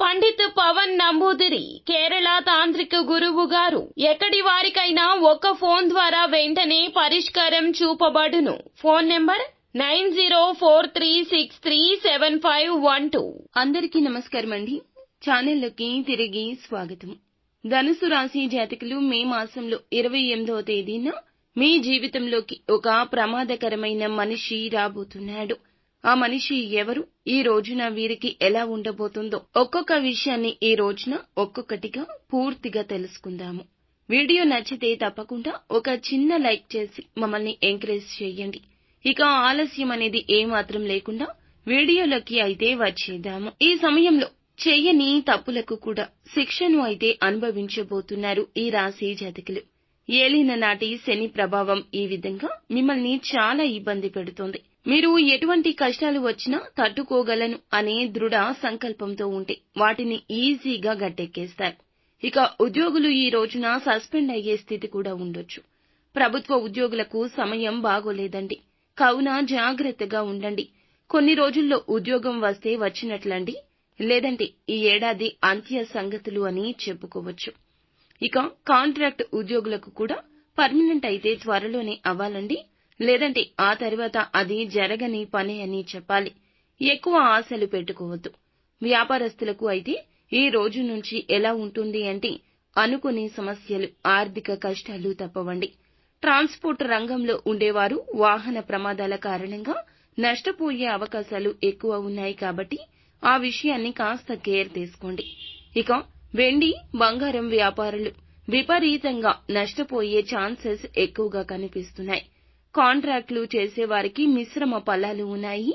పండిత్ పవన్ నంబూదిరి కేరళ తాంత్రిక గురువు గారు. ఎక్కడి వారికైనా ఒక్క ఫోన్ ద్వారా వెంటనే పరిష్కారం చూపబడును. Phone number nine zero four three six three seven five one two. అందరికీ నమస్కారం అండి. ఛానల్లోకి తిరిగి స్వాగతం. ధనుసు రాశి జాతకులు మే మాసంలో ఇరవై ఎనిమిదవ తేదీన మీ జీవితంలోకి ఒక ప్రమాదకరమైన మనిషి రాబోతున్నాడు. ఆ మనిషి ఎవరు? ఈ రోజున వీరికి ఎలా ఉండబోతుందో ఒక్కొక్క విషయాన్ని ఈ రోజున ఒక్కొక్కటిగా పూర్తిగా తెలుసుకుందాము. వీడియో నచ్చితే తప్పకుండా ఒక చిన్న లైక్ చేసి మమ్మల్ని ఎంకరేజ్ చేయండి. ఇక ఆలస్యం అనేది ఏమాత్రం లేకుండా వీడియోలోకి అయితే వచ్చేద్దాము. ఈ సమయంలో చెయ్యని తప్పులకు కూడా శిక్షను అయితే అనుభవించబోతున్నారు ఈ రాశి జాతకులు. ఏలిన నాటి శని ప్రభావం ఈ విధంగా మిమ్మల్ని చాలా ఇబ్బంది పెడుతోంది. మీరు ఎటువంటి కష్టాలు వచ్చినా తట్టుకోగలను అనే దృఢ సంకల్పంతో ఉంటే వాటిని ఈజీగా గట్టెక్కేస్తారు. ఇక ఉద్యోగులు ఈ రోజున సస్పెండ్ అయ్యే స్థితి కూడా ఉండొచ్చు. ప్రభుత్వ ఉద్యోగులకు సమయం బాగోలేదండి. కావున జాగ్రత్తగా ఉండండి. కొన్ని రోజుల్లో ఉద్యోగం వస్తే వచ్చినట్లండి. లేదంటే ఈ ఏడాది అంత్య సంగతులు అని చెప్పుకోవచ్చు. ఇక కాంట్రాక్ట్ ఉద్యోగులకు కూడా పర్మనెంట్ అయితే త్వరలోనే అవ్వాలండి. లేదంటే ఆ తర్వాత అది జరగని పని అని చెప్పాలి. ఎక్కువ ఆశలు పెట్టుకోవద్దు. వ్యాపారస్తులకు అయితే ఈ రోజు నుంచి ఎలా ఉంటుంది అంటే అనుకునే సమస్యలు ఆర్థిక కష్టాలు తప్పవండి. ట్రాన్స్పోర్ట్ రంగంలో ఉండేవారు వాహన ప్రమాదాల కారణంగా నష్టపోయే అవకాశాలు ఎక్కువ ఉన్నాయి కాబట్టి ఆ విషయాన్ని కాస్త కేర్ తీసుకోండి. ఇక వెండి బంగారం వ్యాపారులు విపరీతంగా నష్టపోయే ఛాన్సెస్ ఎక్కువగా కనిపిస్తున్నాయి. కాంట్రాక్టులు చేసేవారికి మిశ్రమ ఫలాలు ఉన్నాయి.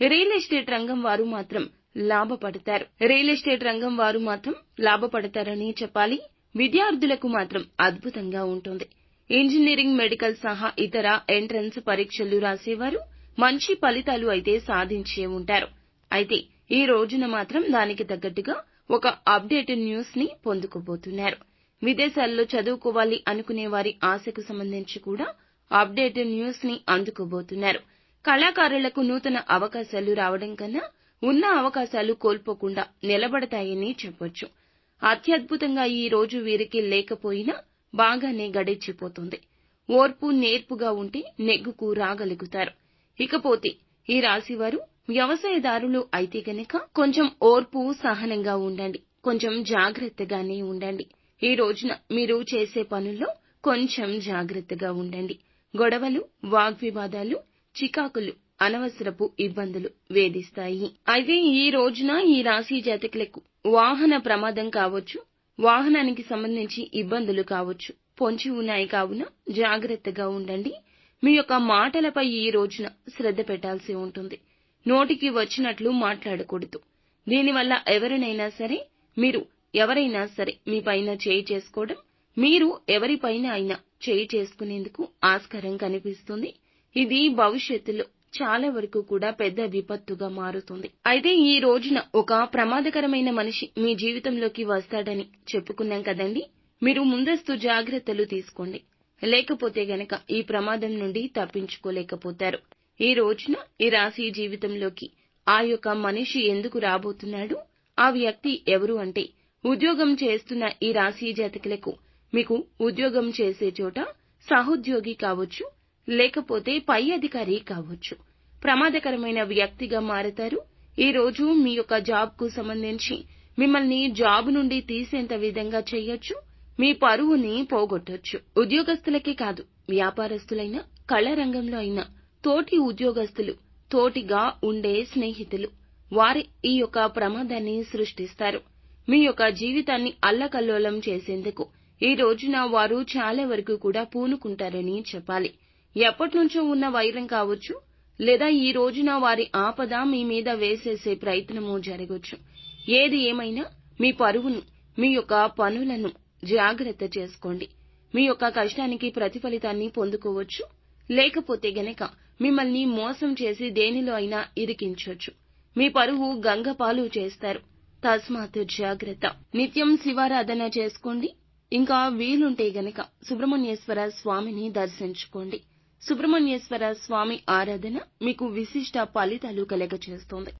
రియల్ ఎస్టేట్ రంగం వారు మాత్రం లాభపడతారు. రియల్ ఎస్టేట్ రంగం వారు మాత్రం లాభపడతారని చెప్పాలి. విద్యార్థులకు మాత్రం అద్భుతంగా ఉంటుంది. ఇంజనీరింగ్ మెడికల్ సహా ఇతర ఎంట్రన్స్ పరీక్షలు రాసేవారు మంచి ఫలితాలు అయితే సాధించే ఉంటారు. అయితే ఈ రోజున మాత్రం దానికి తగ్గట్టుగా ఒక అప్డేట్ న్యూస్ని పొందుకోబోతున్నారు. విదేశాల్లో చదువుకోవాలి అనుకునే వారి ఆశకు సంబంధించి కూడా అప్డేట్ న్యూస్ని అందుకోబోతున్నారు. కళాకారులకు నూతన అవకాశాలు రావడం కన్నా ఉన్న అవకాశాలు కోల్పోకుండా నిలబడతాయని చెప్పొచ్చు. అత్యద్భుతంగా ఈ రోజు వీరికి లేకపోయినా బాగానే గడిచిపోతుంది. ఓర్పు నేర్పుగా ఉంటే నెగ్గుకు రాగలుగుతారు. ఇకపోతే ఈ రాశివారు వ్యవసాయదారులు అయితే గనక కొంచెం ఓర్పు సహనంగా ఉండండి. కొంచెం జాగ్రత్తగానే ఉండండి. ఈ రోజున మీరు చేసే పనుల్లో కొంచెం జాగ్రత్తగా ఉండండి. గొడవలు వాగ్వివాదాలు చికాకులు అనవసరపు ఇబ్బందులు వేధిస్తాయి. అయితే ఈ రోజున ఈ రాశి జాతకులకు వాహన ప్రమాదం కావచ్చు వాహనానికి సంబంధించి ఇబ్బందులు కావచ్చు. పొంచి ఉన్నాయి కావున జాగ్రత్తగా ఉండండి. మీ యొక్క మాటలపై ఈ రోజున శ్రద్ధ పెట్టాల్సి ఉంటుంది. నోటికి వచ్చినట్లు మాట్లాడకూడదు. దీనివల్ల ఎవరినైనా సరే మీరు ఎవరైనా సరే మీ పైన చేయి చేసుకోవడం మీరు ఎవరిపైన అయినా చేయి చేసుకునేందుకు ఆస్కారం కనిపిస్తుంది. ఇది భవిష్యత్తులో చాలా వరకు కూడా పెద్ద విపత్తుగా మారుతుంది. అయితే ఈ రోజున ఒక ప్రమాదకరమైన మనిషి మీ జీవితంలోకి వస్తాడని చెప్పుకున్నాం కదండి? మీరు ముందస్తు జాగ్రత్తలు తీసుకోండి. లేకపోతే గనక ఈ ప్రమాదం నుండి తప్పించుకోలేకపోతారు. ఈ రోజున ఈ రాశి జీవితంలోకి ఆ యొక్క మనిషి ఎందుకు రాబోతున్నాడు? ఆ వ్యక్తి ఎవరు అంటే ఉద్యోగం చేస్తున్న ఈ రాశి జాతకులకు మీకు ఉద్యోగం చేసే చోట సహోద్యోగి కావచ్చు లేకపోతే పై అధికారి కావచ్చు. ప్రమాదకరమైన వ్యక్తిగా మారతారు. ఈ రోజు మీ యొక్క జాబ్కు సంబంధించి మిమ్మల్ని జాబ్ నుండి తీసేంత విధంగా చేయొచ్చు మీ పరువుని పోగొట్టొచ్చు. ఉద్యోగస్తులకే కాదు వ్యాపారస్తులైన కళ రంగంలో అయినా తోటి ఉద్యోగస్తులు తోటిగా ఉండే స్నేహితులు వారి ఈ యొక్క ప్రమాదాన్ని సృష్టిస్తారు. మీ యొక్క జీవితాన్ని అల్లకల్లోలం చేసేందుకు ఈ రోజున వారు చాలా వరకు కూడా పూనుకుంటారని చెప్పాలి. ఎప్పటినుంచో ఉన్న వైరం కావచ్చు లేదా ఈ రోజున వారి ఆపద మీ మీద వేసేసే ప్రయత్నము జరగొచ్చు. ఏది ఏమైనా మీ పరువును మీ యొక్క పనులను జాగ్రత్త చేసుకోండి. మీ యొక్క కష్టానికి ప్రతిఫలితాన్ని పొందుకోవచ్చు లేకపోతే గనక మిమ్మల్ని మోసం చేసి దేనిలో అయినా ఇరికించొచ్చు. మీ పరువు గంగపాలు చేస్తారు. తస్మాత్ జాగ్రత్త. నిత్యం శివారాధన చేసుకోండి. ఇంకా వీలుంటే గనక సుబ్రహ్మణ్యేశ్వర స్వామిని దర్శించుకోండి. సుబ్రహ్మణ్యేశ్వర స్వామి ఆరాధన మీకు విశిష్ట ఫలితాలు కలగచేస్తుంది